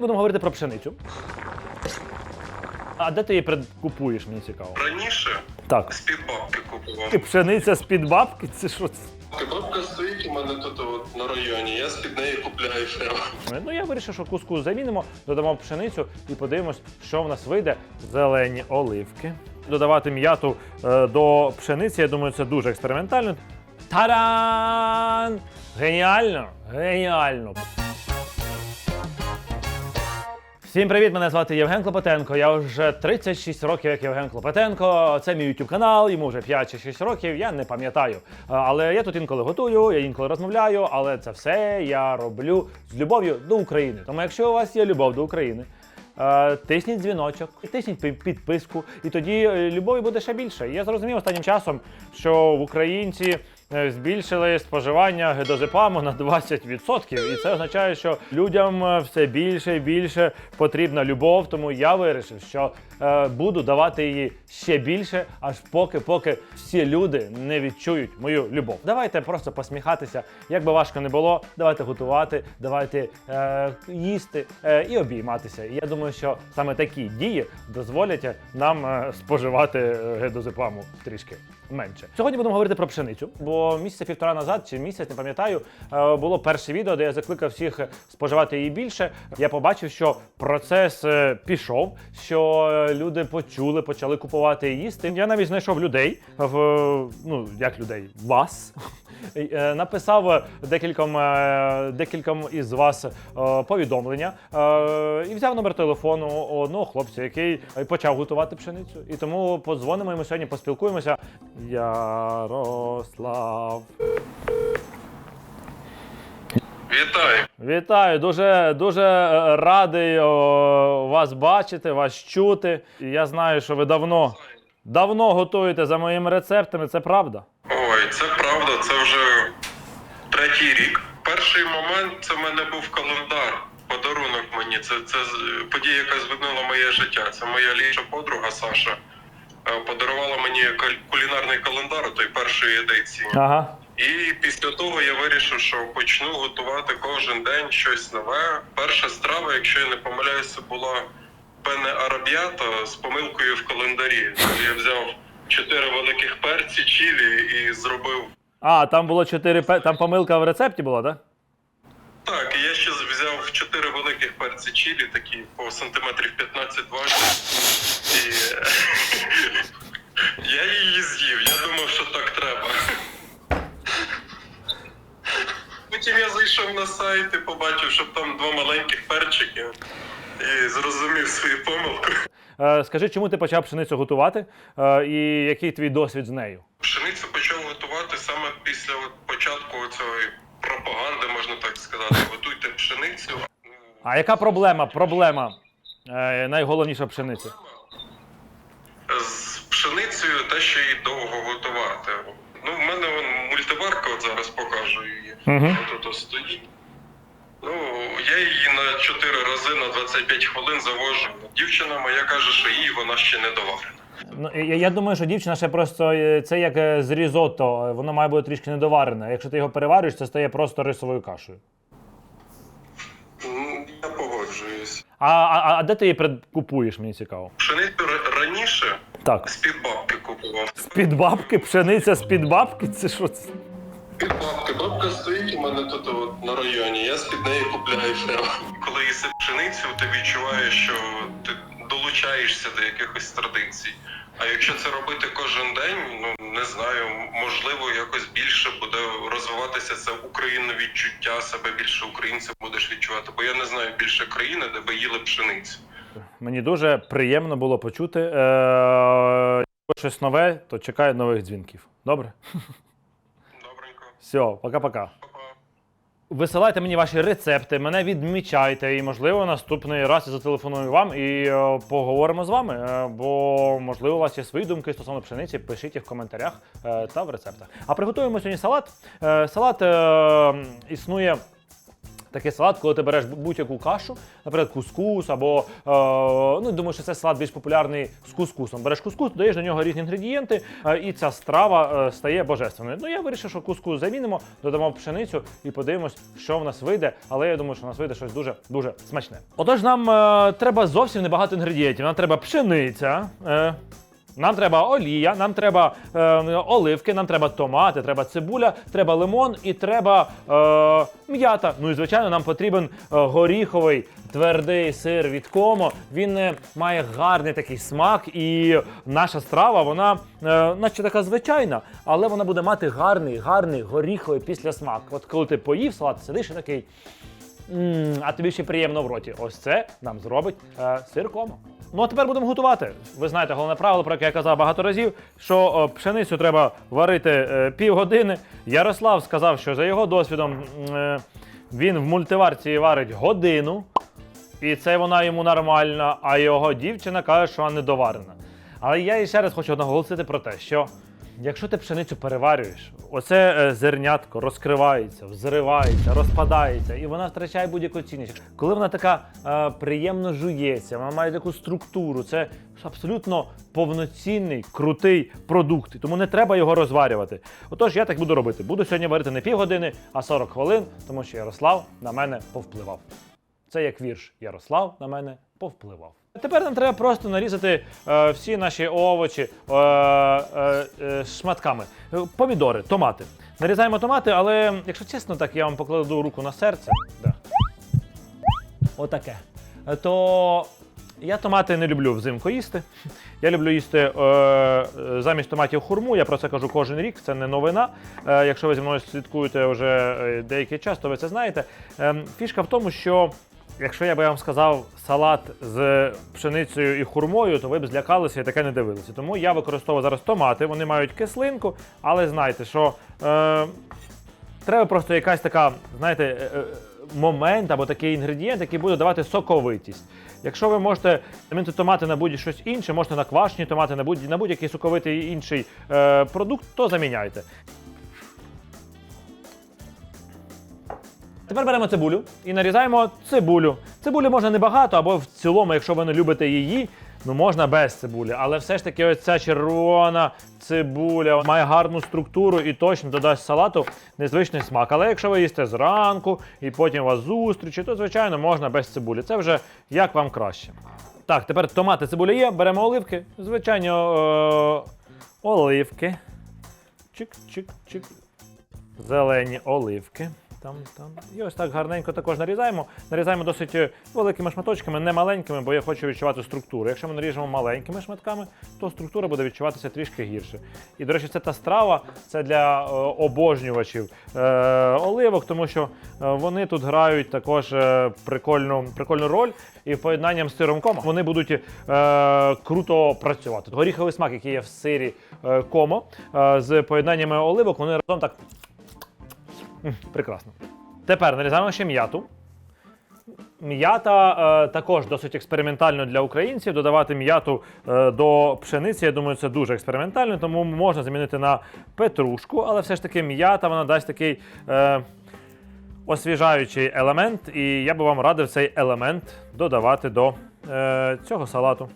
Будемо говорити про пшеницю. А де ти її купуєш, мені цікаво. Раніше Так. з під бабки купував. І пшениця з-під бабки? Це що? це? Бабка стоїть у мене тут от, на районі, я з-під неї купляю прямо. Ну я вирішив, що куску замінимо, додамо пшеницю і подивимось, що в нас вийде. Зелені оливки. Додавати м'яту е, до пшениці, я думаю, це дуже експериментально. Таран! Геніально! Геніально! Всім привіт! Мене звати Євген Клопотенко. Я вже 36 років як Євген Клопотенко. Це мій YouTube канал, йому вже 5 чи 6 років, я не пам'ятаю. Але я тут інколи готую, я інколи розмовляю, але це все я роблю з любов'ю до України. Тому якщо у вас є любов до України, е, тисніть дзвіночок, тисніть підписку, і тоді е, любові буде ще більше. Я зрозумів останнім часом, що в українці збільшили споживання гидозепаму на 20%. І це означає, що людям е, все більше і більше потрібна любов. Тому я вирішив, що е, буду давати її ще більше, аж поки поки всі люди не відчують мою любов. Давайте просто посміхатися, як би важко не було. Давайте готувати, давайте е, їсти е, і обійматися. І я думаю, що саме такі дії дозволять нам е, споживати е, гидозепаму трішки менше. Сьогодні будемо говорити про пшеницю, бо місяця півтора назад чи місяць, не пам'ятаю, е, було перше відео, де я закликав всіх споживати її більше. Я побачив, що процес е, пішов, що е, люди почули, почали купувати і їсти. Я навіть знайшов людей в ну як людей, вас. Написав декільком, декільком із вас повідомлення і взяв номер телефону одного хлопця, який почав готувати пшеницю. І тому подзвонимо йому сьогодні, поспілкуємося. Ярослав. Вітаю! Вітаю, дуже дуже е, радий о, вас бачити, вас чути. Я знаю, що ви давно, давно готуєте за моїми рецептами, це правда? Ой, це правда, це вже третій рік. Перший момент це в мене був календар. Подарунок мені. Це, це подія, яка змінила моє життя. Це моя ліша подруга Саша. Е, Подарувала мені кулінарний календар той першої едиції. Ага. І після того я вирішив, що почну готувати кожен день щось нове. Перша страва, якщо я не помиляюся, була пене араб'ята з помилкою в календарі. Я взяв чотири великих перці чилі і зробив. А, там було 4 пе- там помилка в рецепті була, так? Так, і я ще взяв чотири великих перці чилі, такі по сантиметрів 15-20. І з'їв. Я думав, що так треба. Потім я зайшов на сайт і побачив, що там два маленьких перчики. І зрозумів свою помилку. Е, скажи, чому ти почав пшеницю готувати? Е, і який твій досвід з нею? Пшеницю почав готувати саме після от початку цієї пропаганди, можна так сказати. Готуйте пшеницю. А яка проблема? Проблема е, найголовніша пшениці. З пшеницею те, що її довго готувати. Ну, в мене вон мультиварка, от зараз покажу її. Мгм. Тут ось стоїть. Ну, я її на 4 рази на 25 хвилин завожу. Дівчина моя каже, що їй вона ще не доварена. Ну, я, я думаю, що дівчина ще просто е, це як е, з різотто, воно має бути трішки недоварене. Якщо ти його переварюєш, це стає просто рисовою кашею. М, Я погоджуюсь. А, а, а де ти її купуєш, мені цікаво? Пшеницю раніше Так. з-під бабки купував. З-під бабки, пшениця з-під бабки? Це що це? Під бабки. Бабка стоїть у мене тут от, на районі, я з-під неї купляю прямо. Коли їси пшеницю, ти відчуваєш, що ти долучаєшся до якихось традицій. А якщо це робити кожен день, ну не знаю, можливо, якось більше буде розвиватися це українне відчуття, себе більше українців будеш відчувати. Бо я не знаю більше країни, де би їли пшеницю. Мені дуже приємно було почути. Е, якщо щось нове, то чекаю нових дзвінків. Добре? Добренько, Все, пока-пока. Висилайте мені ваші рецепти, мене відмічайте, і можливо наступний раз я зателефоную вам і е, поговоримо з вами. Е, бо можливо у вас є свої думки стосовно пшениці. Пишіть їх в коментарях е, та в рецептах. А приготуємо сьогодні салат. Е, салат е, існує Такий салат, коли ти береш будь-яку кашу, наприклад, кускус або е, ну думаю, що це салат більш популярний з кускусом. Береш кускус, додаєш до нього різні інгредієнти, е, і ця страва е, стає божественною. Ну я вирішив, що кускус замінимо, додамо пшеницю і подивимось, що в нас вийде. Але я думаю, що в нас вийде щось дуже дуже смачне. Отож, нам е, треба зовсім небагато інгредієнтів. Нам треба пшениця. Е, нам треба олія, нам треба е, оливки, нам треба томати, треба цибуля, треба лимон і треба е, м'ята. Ну і звичайно, нам потрібен е, горіховий твердий сир від комо. Він е, має гарний такий смак, і наша страва, вона е, наче така звичайна, але вона буде мати гарний, гарний горіховий післясмак. От коли ти поїв салат, сидиш і такий. М, а тобі ще приємно в роті. Ось це нам зробить е, сир. Ну а тепер будемо готувати. Ви знаєте головне правило, про яке я казав багато разів, що е, пшеницю треба варити е, півгодини. Ярослав сказав, що за його досвідом е, він в мультиварці варить годину, і це вона йому нормальна, а його дівчина каже, що вона недоварена. Але я і ще раз хочу наголосити про те, що якщо ти пшеницю переварюєш, оце е, зернятко розкривається, взривається, розпадається, і вона втрачає будь-яку цінність. Коли вона така е, приємно жується, вона має таку структуру, це абсолютно повноцінний, крутий продукт. Тому не треба його розварювати. Отож, я так буду робити. Буду сьогодні варити не півгодини, а 40 хвилин, тому що Ярослав на мене повпливав. Це як вірш Ярослав на мене повпливав. Тепер нам треба просто нарізати е, всі наші овочі е, е, е, шматками. Помідори, томати. Нарізаємо томати, але якщо чесно, так я вам покладу руку на серце. Да. Отаке. Е, То я томати не люблю взимку їсти. Я люблю їсти е, е, замість томатів хурму. Я про це кажу кожен рік, це не новина. Е, якщо ви зі мною слідкуєте вже деякий час, то ви це знаєте. Е, фішка в тому, що якщо я би вам сказав салат з пшеницею і хурмою, то ви б злякалися і таке не дивилися. Тому я використовую зараз томати. Вони мають кислинку, але знайте, що. Е, Треба просто якась така, знаєте, е, е, момент або такий інгредієнт, який буде давати соковитість. Якщо ви можете замінити томати на будь-щось інше, можете на квашні томати, на будь- на будь-який соковитий інший е, продукт, то заміняйте. Тепер беремо цибулю і нарізаємо цибулю. Цибулі можна небагато, або в цілому, якщо ви не любите її, ну можна без цибулі. Але все ж таки, ось ця червона цибуля має гарну структуру і точно додасть салату незвичний смак. Але якщо ви їсте зранку і потім вас зустрічі, то звичайно можна без цибулі. Це вже як вам краще. Так, тепер томати цибуля є, беремо оливки. Звичайно, е- оливки. Чик-чик-чик. Зелені оливки. Там, там. І ось так гарненько також нарізаємо. Нарізаємо досить е, великими шматочками, не маленькими, бо я хочу відчувати структуру. Якщо ми наріжемо маленькими шматками, то структура буде відчуватися трішки гірше. І, до речі, це та страва, це для е, обожнювачів е, оливок, тому що е, вони тут грають також е, прикольну, прикольну роль. І в поєднанням з сиром комо вони будуть е, круто працювати. Горіховий смак, який є в сирі е, комо, е, з поєднаннями оливок, вони разом так Прекрасно. Тепер нарізаємо ще м'яту. М'ята е, також досить експериментально для українців. Додавати м'яту е, до пшениці, я думаю, це дуже експериментально, тому можна замінити на петрушку, але все ж таки м'ята вона дасть такий е, освіжаючий елемент, і я би вам радив цей елемент додавати до е, цього салату.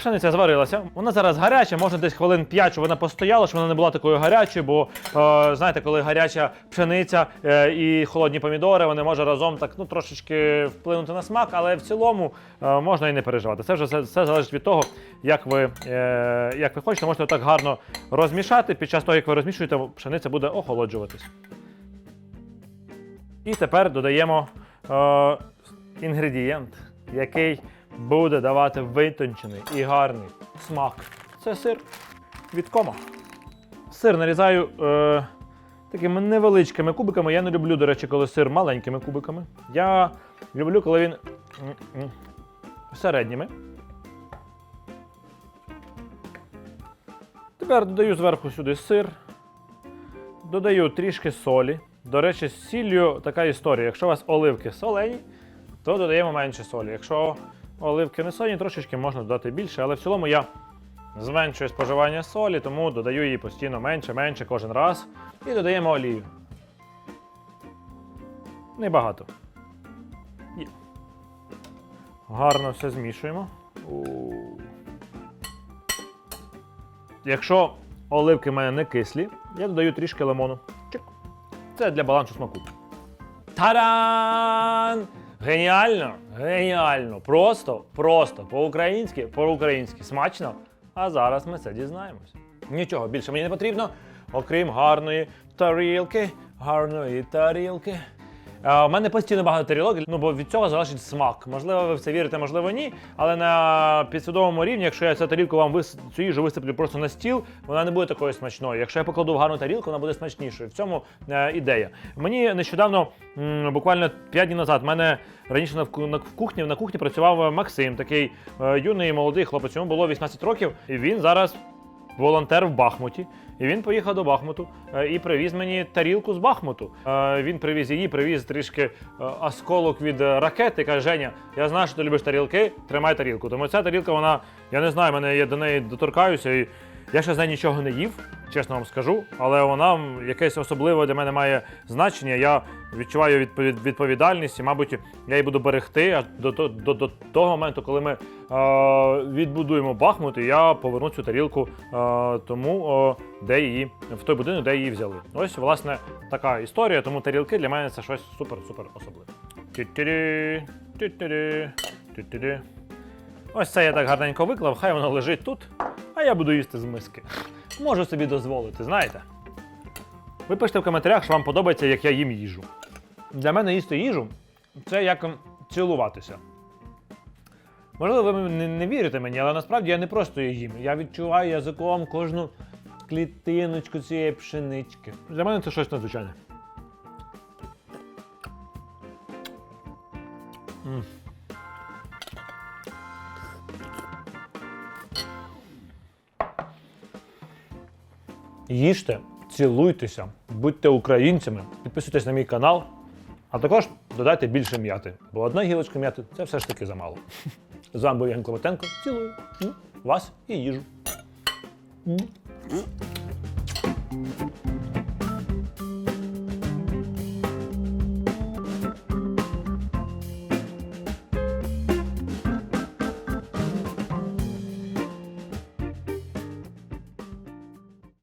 Пшениця зварилася. Вона зараз гаряча, можна десь хвилин 5, щоб вона постояла, щоб вона не була такою гарячою, бо е, знаєте, коли гаряча пшениця е, і холодні помідори, вони можуть разом так ну трошечки вплинути на смак, але в цілому е, можна і не переживати. Це вже все, все залежить від того, як ви, е, як ви хочете. Можете так гарно розмішати. Під час того, як ви розмішуєте, пшениця буде охолоджуватись. І тепер додаємо е, інгредієнт, який буде давати витончений і гарний смак. Це сир від кома. Сир нарізаю е, такими невеличкими кубиками. Я не люблю, до речі, коли сир маленькими кубиками. Я люблю, коли він середніми. Тепер додаю зверху сюди сир. Додаю трішки солі. До речі, з сіллю така історія. Якщо у вас оливки солені, то додаємо менше солі. Якщо оливки не солені, трошечки можна додати більше, але в цілому я зменшує споживання солі, тому додаю її постійно менше, менше кожен раз. І додаємо олію. Небагато. Є. Гарно все змішуємо. Якщо оливки в мене не кислі, я додаю трішки лимону. Це для балансу смаку. Та-дам! Геніально! Геніально! Просто, просто по-українськи, по-українськи смачно. А зараз ми це дізнаємось. Нічого більше мені не потрібно, окрім гарної тарілки, гарної тарілки. У мене постійно багато тарілок, ну бо від цього залежить смак. Можливо, ви в це вірите, можливо, ні. Але на підсвідомому рівні, якщо я цю тарілку вам вис... цю їжу висиплю просто на стіл, вона не буде такою смачною. Якщо я покладу в гарну тарілку, вона буде смачнішою. В цьому е, ідея. Мені нещодавно, м, буквально 5 днів назад, в мене раніше на, вку- на в кухні на кухні працював Максим, такий е, юний молодий хлопець. Йому було 18 років, і він зараз волонтер в Бахмуті. І він поїхав до Бахмуту е, і привіз мені тарілку з Бахмуту. Е, Він привіз її, привіз трішки е, осколок від ракети. Каже, Женя, я знаю, що ти любиш тарілки, тримай тарілку. Тому ця тарілка, вона, я не знаю, мене я до неї доторкаюся. І я ще з неї нічого не їв, чесно вам скажу, але вона якесь особливе для мене має значення. Я відчуваю відповід- відповідальність і, мабуть, я її буду берегти аж до, до, до, того моменту, коли ми е, відбудуємо Бахмут, і я поверну цю тарілку е, тому, е, де її в той будинок, де її взяли. Ось, власне, така історія. Тому тарілки для мене це щось супер-супер особливе. Тю-тю-ді, тю-тю-ді, тю-тю-ді. Ось це я так гарненько виклав, хай воно лежить тут, а я буду їсти з миски. Можу собі дозволити, знаєте. Ви пишете в коментарях, що вам подобається, як я їм їжу. Для мене їсти їжу це як цілуватися. Можливо, ви не, вірите мені, але насправді я не просто її їм. Я відчуваю язиком кожну клітиночку цієї пшенички. Для мене це щось надзвичайне. М. Їжте, цілуйтеся, будьте українцями, підписуйтесь на мій канал, а також додайте більше м'яти, бо одна гілочка м'яти це все ж таки замало. З вами був Євген Клопотенко. Цілую вас і їжу.